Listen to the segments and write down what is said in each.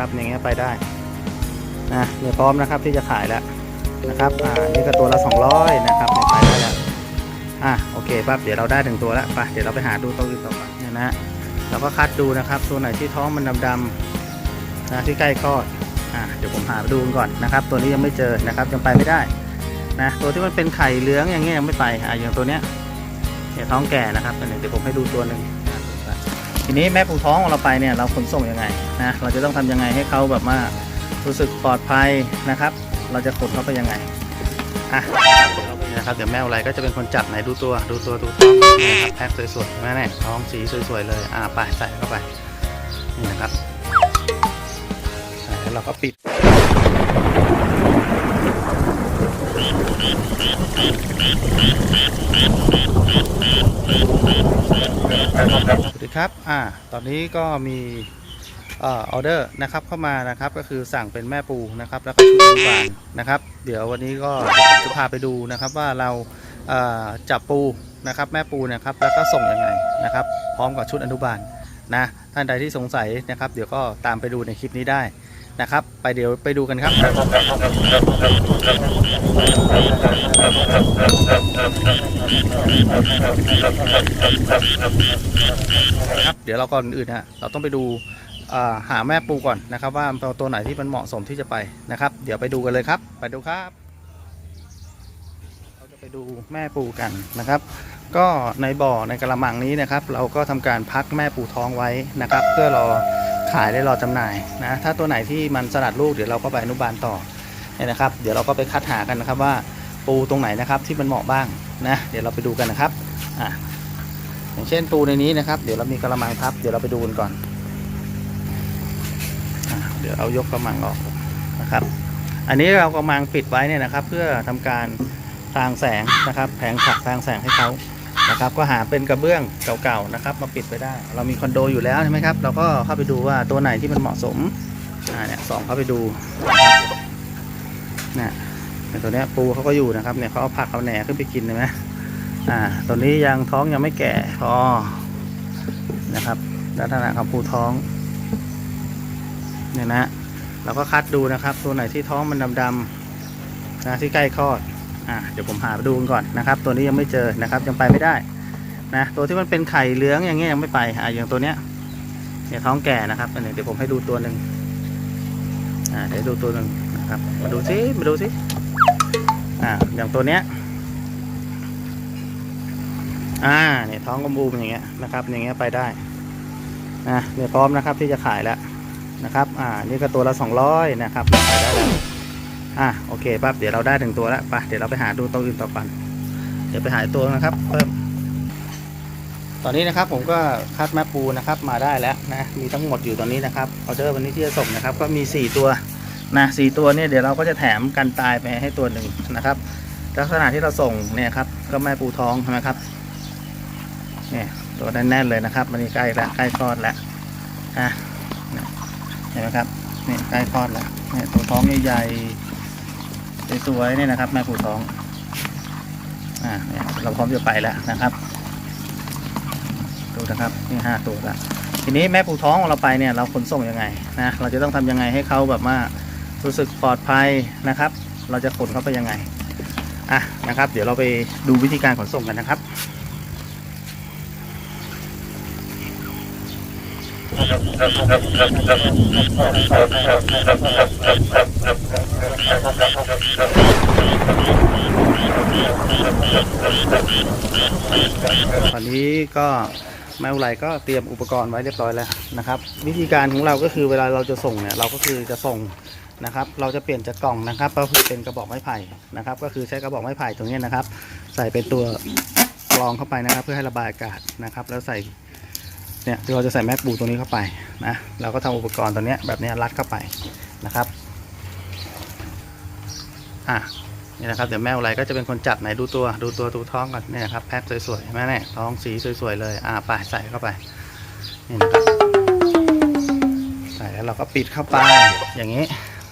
นะครับอย่างเงี้ยไปได้นะเนี่ยพร้อมนะครับที่จะขายแล้วนะครับอ่านี่ก็ตัวละ 200 นะครับเนี่ยไปได้แล้วอะโอเคปั๊บเดี๋ยวเราได้ถึงตัวแล้วไปเดี๋ยวเราไปหาดูตัวอื่นต่อไปเนี่ยนะเราก็คัดดูนะครับตัวไหนที่ท้องมันดำๆนะที่ใกล้คลอดอะเดี๋ยวผมหาดูก่อนนะครับ ตัวนี้ยังไม่เจอนะครับยังไปไม่ได้นะตัวที่มันเป็นไข่เหลืองอย่างเงี้ยยังไม่ไปอะอย่างตัวเนี้ยเนี่ยท้องแก่นะครับอันนี้เดี๋ยวผมให้ดูตัวหนึ่ง ทีนี้แม่ปูท้องของเราไปเนี่ยเราขนส่งยังไงนะเราจะต้องทำยังไงให้เขาแบบว่ารู้สึกปลอดภัยนะครับ เราจะขนเขาไปยังไงอะนะครับเดี๋ยวแม่อะไรก็จะเป็นคนจับไหนดูตัวดูตัวดูท้องนะครับแพ็คสวยๆแม่เนี่ยท้องสีสวยๆเลยอะไปใส่เข้าไปนี่นะครับใส่แล้วเราก็ปิด สวัสดีครับ อ่า ตอนนี้ก็มีเอ่อออเดอร์นะครับเข้ามานะครับก็คือสั่งเป็นแม่ปูนะครับแล้วก็ชุดอนุบาลนะครับ เดี๋ยววันนี้ก็จะพาไปดูนะครับว่าเราเอ่อจับปูนะครับแม่ปูนะครับแล้วก็ส่งยังไงนะครับ พร้อมกับชุดอนุบาลนะท่านใดที่สงสัยนะครับ เดี๋ยวก็ตามไปดูในคลิปนี้ได้ นะครับ ไปเดี๋ยวไปดูกันครับ ครับ เดี๋ยวเราก่อนอื่นฮะเราต้องไปดูหาแม่ปูก่อนนะครับว่าตัวไหนที่มันเหมาะสมที่จะไปนะครับ เดี๋ยวไปดูกันเลยครับ ไปดูครับ เราจะไปดูแม่ปูกันนะครับ ก็ในบ่อในกระมังนี้นะครับ เราก็ทำการพักแม่ปูท้องไว้นะครับ เพื่อรอ ขายและรอจำหน่ายนะถ้าตัวไหนที่มันสลัดลูกเดี๋ยวเราก็ไปอนุบาลต่อเนี่ยนะครับ เดี๋ยวเราก็ไปคัดหากันนะครับว่าปูตรงไหนนะครับที่มันเหมาะบ้างนะเดี๋ยวเราไปดูกันนะครับอะอย่างเช่นปูในนี้นะครับ เดี๋ยวเรามีกระมังทับ เดี๋ยวเราไปดูกันก่อนอเดี๋ยวเอายกกระมังออกนะครับ อันนี้เรากระมังปิดไว้เนี่ยนะครับ เพื่อทำการทางแสงนะครับ แผงฉักทางแสงให้เขา นะครับก็หาเป็นกระเบื้องเก่าๆนะครับมาปิดไว้ได้ เรามีคอนโดอยู่แล้วใช่ไหมครับเราก็เข้าไปดูว่าตัวไหนที่มันเหมาะสมอ่าเนี่ยสองเข้าไปดูนี่ยตัวเนี้ยปูเขาก็อยู่นะครับเนี่ยเขาเอาผักเอาแหนขึ้นไปกินเห็นไหมอ่าตัวนี้ยังท้องยังไม่แก่พอนะครับลักษณะของปูท้องเนี่ยนะเราก็คัดดูนะครับ ตัวไหนที่ท้องมันดำๆนะที่ใกล้คลอด อ่าเดี๋ยวผมหาดูกันก่อนนะครับ ตัวนี้ยังไม่เจอนะครับยังไปไม่ได้นะตัวที่มันเป็นไข่เหลืองอย่างเงี้ยยังไม่ไปอ่าอย่างตัวเนี้ยเนี่ยท้องแก่นะครับอันนี้เดี๋ยวผมให้ดูตัวหนึ่งอ่าเดี๋ยวดูตัวหนึ่งนะครับมาดูซิมาดูซิอ่าอย่างตัวเนี้ยอ่าเนี่ยท้องกลมบูมอย่างเงี้ยนะครับ อย่างเงี้ยไปได้นะเนี่ยพร้อมนะครับที่จะขายแล้วนะครับ อ่า นี่ก็ตัวละ200นะครับไปได้แล้ว อะโอเคปั๊บเดี๋ยวเราได้ถึงตัวแล้วไปเดี๋ยวเราไปหาดูตัวอื่นต่อกันเดี๋ยวไปหาตัวนะครับเพิ่มตอนนี้นะครับผมก็คัดแม่ปูนะครับมาได้แล้วนะมีทั้งหมดอยู่ตอนนี้นะครับออเดอร์วันนี้ที่จะส่งนะครับ ก็มี 4 ตัวนะสตัวเนี่ยเดี๋ยวเราก็จะแถมกันตายไปให้ตัวหนึ่งนะครับ ลักษณะที่เราส่งเนี่ยครับก็แม่ปูท้องใช่ไหมครับเนี่ยตัวแน่นๆเลยนะครับมันนี่ใกล้แล้วใกล้คลอดแล้วอะเนี่ยเห็นไหมครับนี่ใกล้คลอดแล้วเนี่ยตัวท้องใหญ่ๆ สวยๆเนี่ยนะครับแม่ผูท้องอ่าเนี่ยเราพร้อมจะไปแล้วนะครับดูนะครับนี่ห้าตัวละทีนี้แม่ปูท้องของเราไปเนี่ยเราขนส่งยังไงนะเราจะต้องทำยังไงให้เขาแบบว่ารู้สึกปลอดภัยนะครับ เราจะขนเขาไปยังไงอะนะครับ เดี๋ยวเราไปดูวิธีการขนส่งกันนะครับ ตอนนี้ก็แม่อุไรก็เตรียมอุปกรณ์ไว้เรียบร้อยแล้วนะครับ วิธีการของเราก็คือเวลาเราจะส่งเนี่ยเราก็คือจะส่งนะครับ เราจะเปลี่ยนจากกล่องนะครับก็คือเป็นกระบอกไม้ไผ่นะครับ ก็คือใช้กระบอกไม้ไผ่ตรงนี้นะครับ ใส่เป็นตัวกรองเข้าไปนะครับ เพื่อให้ระบายอากาศนะครับ แล้วใส่ เนี่ยเราจะใส่แม็กบูตรงนี้เข้าไปนะเราก็ทำอุปกรณ์ตัวเนี้ยแบบนี้รัดเข้าไปนะครับอะนี่นะครับเดี๋ยวแม่อะไรก็จะเป็นคนจับไหนดูตัวดูตัวดูท้องก่อนเนี่ยครับแพ็คสวยๆแม่เนี่ยท้องสีสวยๆเลยอ่าไปใส่เข้าไปนี่นะครับใส่แล้วเราก็ปิดเข้าไปอย่างนี้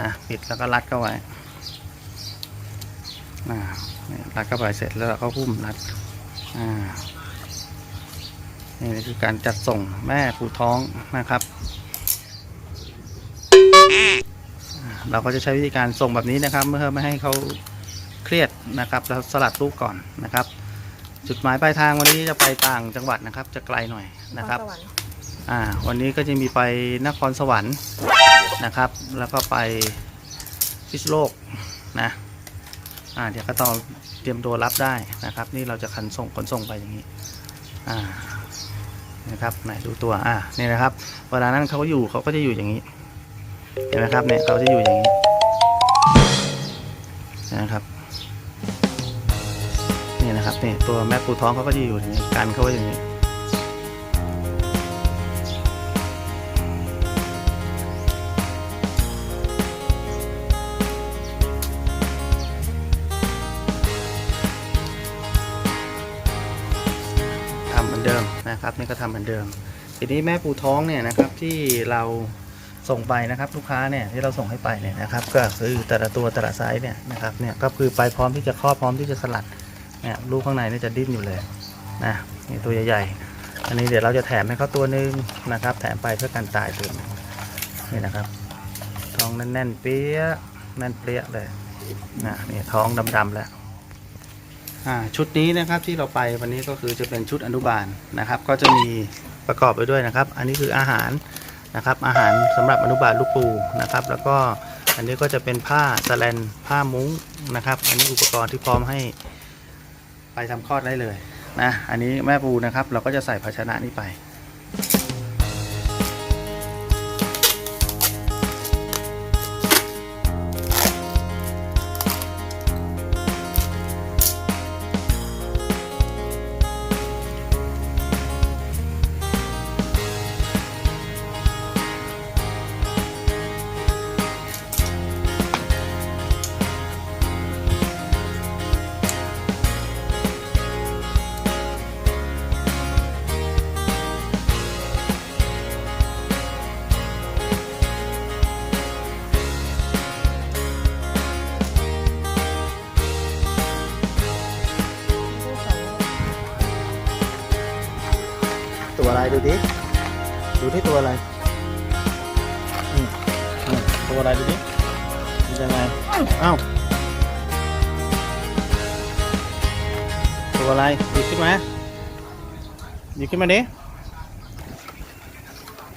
นะปิดแล้วก็รัดเข้าไว้อ่านี่รัดเข้าไปเสร็จแล้วเราก็หุ้มรัดอ่า นี่คือการจัดส่งแม่ปูท้องนะครับ เราก็จะใช้วิธีการส่งแบบนี้นะครับเพื่อไม่ให้เขาเครียดนะครับแล้วสลัดลูกก่อนนะครับ จุดหมายปลายทางวันนี้จะไปต่างจังหวัดนะครับ จะไกลหน่อยนะครับอ่าวันนี้ก็จะมีไปนครสวรรค์นะครับ แล้วก็ไปพิษโลกนะอ่าเดี๋ยวก็ต้องเตรียมตัวรับได้นะครับ นี่เราจะคันส่งขนส่งไปอย่างนี้อ่า นะครับไหนดูตัวอะนี่นะครับ เวลานั้นเขาก็อยู่เขาก็จะอยู่อย่างนี้เห็นไหมครับเนี่ยเขาจะอยู่อย่างนี้นะครับนี่นะครับเนี่ยตัวแม่ปูท้องเขาก็จะอยู่อย่างนี้กันเขาไว้อย่างนี้ อนเดิมนะครับนี่ก็ทำเหมือนเดิม ทีนี้แม่ปูท้องเนี่ยนะครับที่เราส่งไปนะครับลูกค้าเนี่ยที่เราส่งให้ไปเนี่ยนะครับก็คือแต่ละตัวแต่ละไซส์เนี่ยนะครับเนี่ยก็คือไปพร้อมที่จะคลอดพร้อมที่จะสลัดเนี่ยลูกข้างในนี่จะดิ้นอยู่เลยนะนี่ตัวใหญ่ๆอันนี้เดี๋ยวเราจะแถมให้เขาตัวนึงนะครับ แถมไปเพื่อการตายตัวนึงนี่นะครับท้องแน่นๆเปี้ยแน่นเปี้ยเลยนะนี่ท้องดำๆแล้ว ชุดนี้นะครับที่เราไปวันนี้ก็คือจะเป็นชุดอนุบาลนะครับ ก็จะมีประกอบไปด้วยนะครับ อันนี้คืออาหารนะครับ อาหารสำหรับอนุบาลลูกปูนะครับ แล้วก็อันนี้ก็จะเป็นผ้าสแลนผ้ามุ้งนะครับ อันนี้อุปกรณ์ที่พร้อมให้ไปทำคลอดได้เลยนะอันนี้แม่ปูนะครับ เราก็จะใส่ภาชนะนี้ไป ตัวอะไรดูดิดูที่ตัวอะไรอืมตัวอะไรดูดิมันยังไงอ้าวตัวอะไรหยิบขึ้นมาหยิบขึ้นมาดิ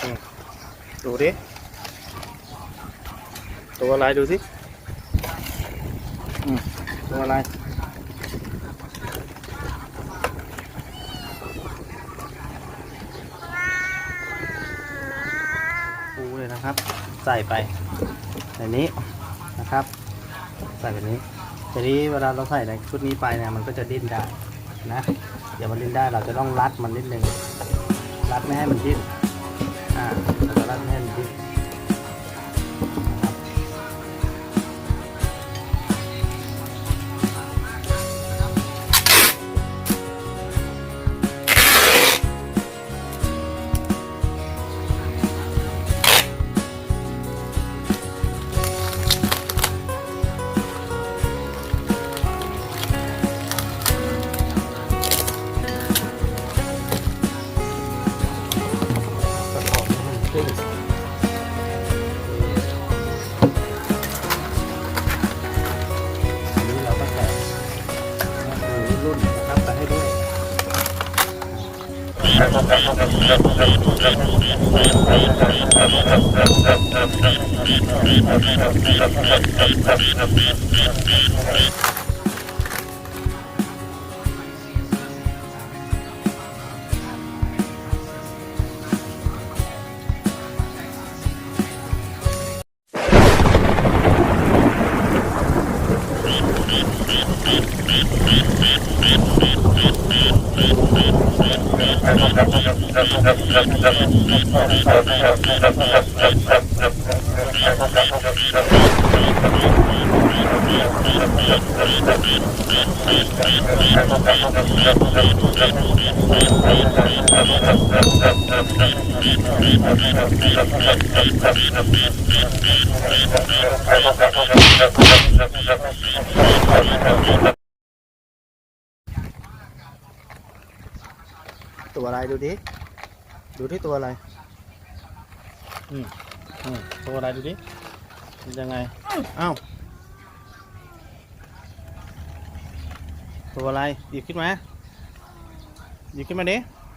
อืมดูดิตัวอะไรดูสิอืมตัวอะไร ปูเลย นะครับ ใส่ไปแบบนี้นะครับ ใส่แบบนี้ทีนี้เวลาเราใส่ในชุดนี้ไปเนี่ยมันก็จะดิ้นได้นะเดี๋ยวมันดิ้นได้เราจะต้องรัดมันนิดนึงรัดไม่ให้มันดิ้นอ่าเราจะรัดไม่ให้มันดิ้น รุ่นนะครับไปให้ด้วยตัวอะไรดูดิ ดูที่ตัวอะไรอืมอืมตัวอะไรดูดิมันยังไงอ้าวตัวอะไรหยิบขึ้นมาหยิบขึ้นมาดิ